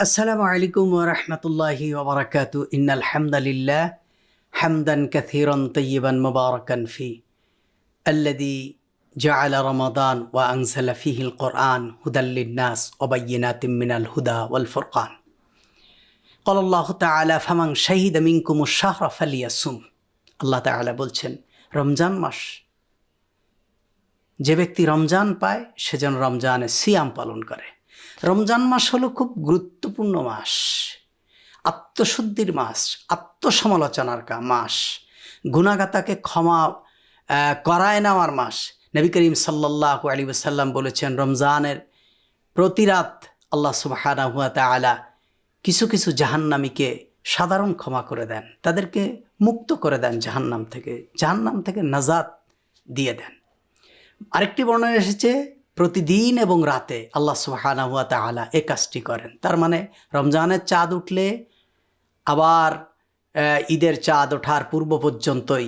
السلام عليكم ورحمة الله وبركاته إن الحمد لله حمدا كثيرا طيبا مباركا فيه الذي جعل رمضان وأنزل فيه القرآن هدى للناس وبينات من الهدى والفرقان قال الله تعالى فمن شهد منكم الشهر فليصم আল্লাহ তাআলা বলছেন রমজান মাস যে ব্যক্তি রমজান পায় সে যেন রমজানে সিয়াম পালন করে রমজান মাস হলো খুব গুরুত্বপূর্ণ মাস। আত্মশুদ্ধির মাস, আত্মসমালোচনার কা, মাস। গুণাগাতাকে ক্ষমা করায় নেওয়ার মাস। নবী করিম সাল্লাহ আলী সাল্লাম বলেছেন, রমজানের প্রতি রাত আল্লাহ সুবাহানা হুয়া তালা কিছু কিছু জাহান্নামীকে সাধারণ ক্ষমা করে দেন। তাদেরকে মুক্ত করে দেন জাহান্নাম থেকে। জাহান্নাম থেকে নাজাত দিয়ে দেন। আরেকটি বর্ণনা এসেছে প্রতিদিন এবং রাতে আল্লাহ সুবাহানা হুয়া তালা এ কাজটি করেন। তার মানে রমজানের চাঁদ উঠলে আবার ঈদের চাঁদ ওঠার পূর্ব পর্যন্তই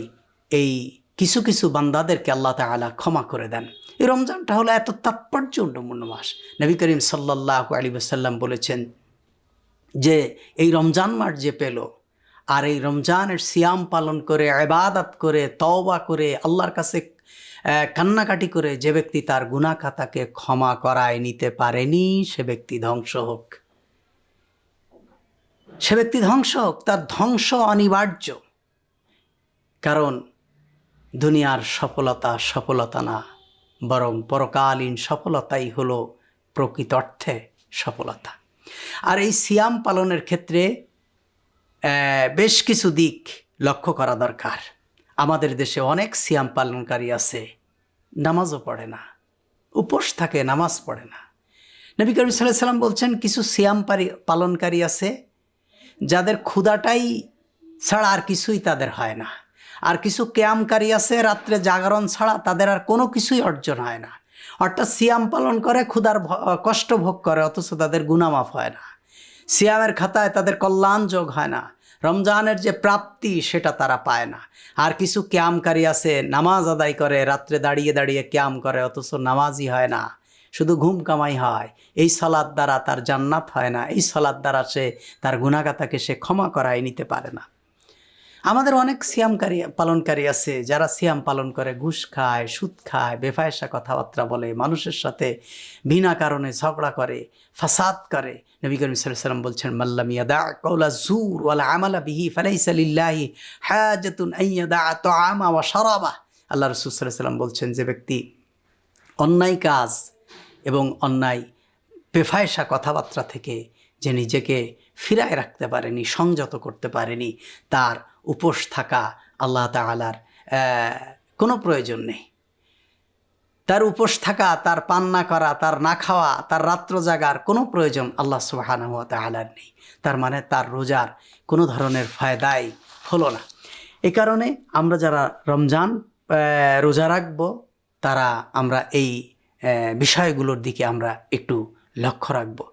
এই কিছু কিছু বান্দাদেরকে আল্লাহ তালা ক্ষমা করে দেন। এই রমজানটা হলো এত তাৎপর্যপূর্ণ মাস। নবী করিম সাল্লাহ আলী সাল্লাম বলেছেন যে এই রমজান মাস যে পেল আর এই রমজানের সিয়াম পালন করে আবাদাত করে, তওবা করে, আল্লাহর কাছে কান্নাকাটি করে যে ব্যক্তি তার গুনাহ খাতাকে ক্ষমা করায় নিতে পারেনি, সে ব্যক্তি ধ্বংস হোক। সে ব্যক্তি ধ্বংস হোক, তার ধ্বংস অনিবার্য। কারণ দুনিয়ার সফলতা সফলতা না, বরং পরকালীন সফলতাই হলো প্রকৃত অর্থে সফলতা। আর এই সিয়াম পালনের ক্ষেত্রে বেশ কিছু দিক লক্ষ্য করা দরকার। আমাদের দেশে অনেক সিয়াম পালনকারী আছে, নামাজও পড়ে না, উপোস থাকে, নামাজ পড়ে না। নবী করিম সাল্লাম বলছেন, কিছু সিয়াম পালনকারী আছে, যাদের ক্ষুধাটাই ছাড়া আর কিছুই তাদের হয় না। আর কিছু ক্যামকারী আছে, রাত্রে জাগরণ ছাড়া তাদের আর কোনো কিছুই অর্জন হয় না। অর্থাৎ সিয়াম পালন করে, ক্ষুধার কষ্ট ভোগ করে, অথচ তাদের গুণামাফ হয় না। সিয়ামের খাতায় তাদের কল্যাণ যোগ হয় না। রমজানের যে প্রাপ্তি সেটা তারা পায় না। আর কিছু ক্যামকারী আছে, নামাজ আদায় করে, রাত্রে দাঁড়িয়ে দাঁড়িয়ে ক্যাম করে, অথচ নামাজই হয় না। শুধু ঘুম কামাই হয়। এই সলাদ দ্বারা তার জান্নাত হয় না। এই সলাদ দ্বারা সে তার গুণাগাতাকে সে ক্ষমা করায় নিতে পারে না। আমাদের অনেক সিয়ামকারী পালনকারী আছে, যারা সিয়াম পালন করে, ঘুষ খায়, সুদ খায়, বেফায়সা কথাবার্তা বলে, মানুষের সাথে বিনা কারণে ঝগড়া করে, ফাসাদ করে। নবী করিম সাল্লাম বলছেন মাল্লাম ইয়াদা কৌলা জুর ওয়ালা আমালা বিহি ফালাইসা লিল্লাহি হাজাতুন আইয়াদা তাআমা ওয়া শারাবা। আল্লাহ রাসূল সাল্লাম বলছেন, যে ব্যক্তি অন্যায় কাজ এবং অন্যায় বেফায়সা কথাবার্তা থেকে যে নিজেকে ফিরায় রাখতে পারেনি, সংযত করতে পারেনি, তার উপোস থাকা আল্লাহ তালার কোনো প্রয়োজন নেই। তার উপোস থাকা, তার পান্না করা, তার না খাওয়া, তার রাত্র জাগার কোনো প্রয়োজন আল্লাহ সুবাহানা হুয়া তালার নেই। তার মানে তার রোজার কোনো ধরনের ফায়দাই হলো না। এই কারণে আমরা যারা রমজান রোজা রাখব, তারা আমরা এই বিষয়গুলোর দিকে আমরা একটু লক্ষ্য রাখব।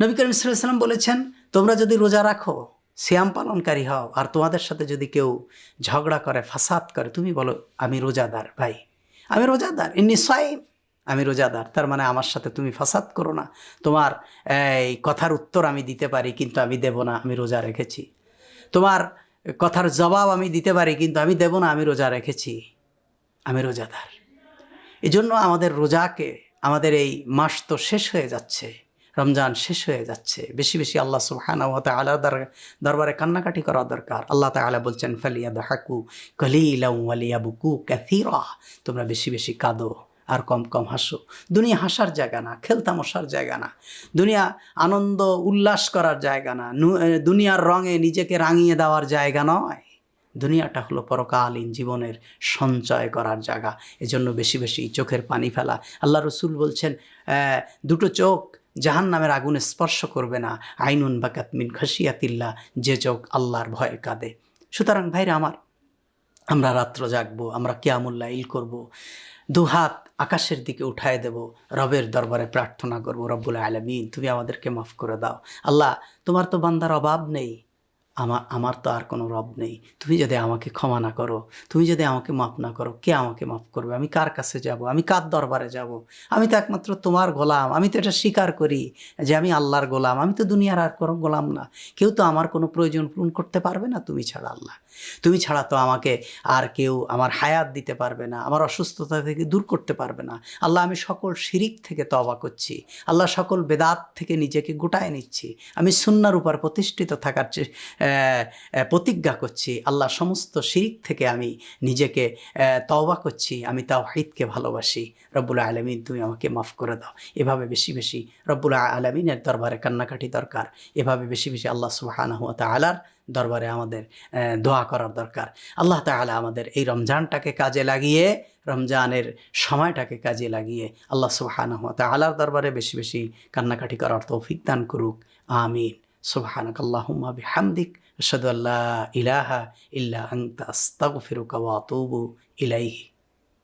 নবী করিম সাল্লাম বলেছেন, তোমরা যদি রোজা রাখো শ্যাম পালনকারী হও, আর তোমাদের সাথে যদি কেউ ঝগড়া করে, ফাসাদ করে, তুমি বলো, আমি রোজাদার, ভাই। আমি রোজাদার, ইন্নি সাইম, আমি রোজাদার। তার মানে আমার সাথে তুমি ফাসাদ করো না। তোমার, এই, কথার উত্তর আমি দিতে পারি, কিন্তু আমি দেব না, আমি রোজা রেখেছি। তোমার কথার জবাব আমি দিতে পারি, কিন্তু আমি দেব না, আমি রোজা রেখেছি। আমি রোজাদার। এই জন্য আমাদের রোজাকে আমাদের এই মাস তো শেষ হয়ে যাচ্ছে, রমজান শেষ হয়ে যাচ্ছে। বেশি বেশি আল্লাহ সুবহানাহু ওয়া তাআলার দর- দরবারে কান্নাকাটি করা দরকার। আল্লাহ তাআলা বলছেন, ফালিয়াদহাকু কলিলাম ওয়ালিয়াবুকু কাসীরা। তোমরা বেশি বেশি কাঁদো আর কম কম হাসো। দুনিয়া হাসার জায়গা না, খেলতামশার জায়গা না। দুনিয়া আনন্দ উল্লাস করার জায়গা না, দুনিয়ার রঙে নিজেকে রাঙিয়ে দেওয়ার জায়গা নয়। দুনিয়াটা হলো পরকালীন জীবনের সঞ্চয় করার জায়গা। এজন্য বেশি বেশি চোখের পানি ফেলা। আল্লাহ রসুল বলছেন দুটো চোখ জাহান নামের আগুনে স্পর্শ করবে না। আইনুন বাকাত মিন খাসিয়াতিল্লা যে চোখ আল্লাহর ভয়ে কাঁদে। সুতরাং ভাইরা আমার, আমরা রাত্র জাগবো, আমরা কিয়ামুল্লাহ ইল করব, দুহাত আকাশের দিকে উঠায় দেব, রবের দরবারে প্রার্থনা করব, রব্বুল আলমিন, তুমি আমাদেরকে মাফ করে দাও। আল্লাহ, তোমার তো বান্দার অভাব নেই। আমার আমার তো আর কোনো রব নেই। তুমি যদি আমাকে ক্ষমা না করো, তুমি যদি আমাকে মাফ না করো, কে আমাকে মাফ করবে? আমি কার কাছে যাব? আমি কার দরবারে যাব? আমি তো একমাত্র তোমার গোলাম। আমি তো এটা স্বীকার করি যে আমি আল্লাহর গোলাম। আমি তো দুনিয়ার আর কোনো গোলাম না। কেউ তো আমার কোনো প্রয়োজন পূরণ করতে পারবে না তুমি ছাড়া আল্লাহ। তুমি ছাড়া তো আমাকে আর কেউ আমার হায়াত দিতে পারবে না, আমার অসুস্থতা থেকে দূর করতে পারবে না। আল্লাহ, আমি সকল শিরিক থেকে তবা করছি। আল্লাহ, সকল বেদাত থেকে নিজেকে গোটায় নিচ্ছি। আমি সুন্নার উপর প্রতিষ্ঠিত থাকার প্রতিজ্ঞা করছি, আল্লাহ সমস্ত শিরিক থেকে আমি নিজেকে তওবা করছি, আমি তাও হাইদকে ভালোবাসি। রব্বুল আলমিন, তুমি আমাকে মাফ করে দাও। এভাবে বেশি বেশি রব্বুল আলমিনের দরবারে কান্নাকাটি দরকার। এভাবে বেশি বেশি আল্লাহ সুবাহানা হুয়া তালার দরবারে আমাদের দোয়া করার দরকার। আল্লাহ তাআলা আমাদের এই রমজানটাকে কাজে লাগিয়ে, রমজানের সময়টাকে কাজে লাগিয়ে আল্লাহ সুবহানাহু ওয়া তাআলার দরবারে বেশি বেশি কান্নাকাটি করার তৌফিক দান করুক। আমিন। سبحانك اللهم بحمدك أشهد أن لا إله إلا أنت أستغفرك وأتوب إليه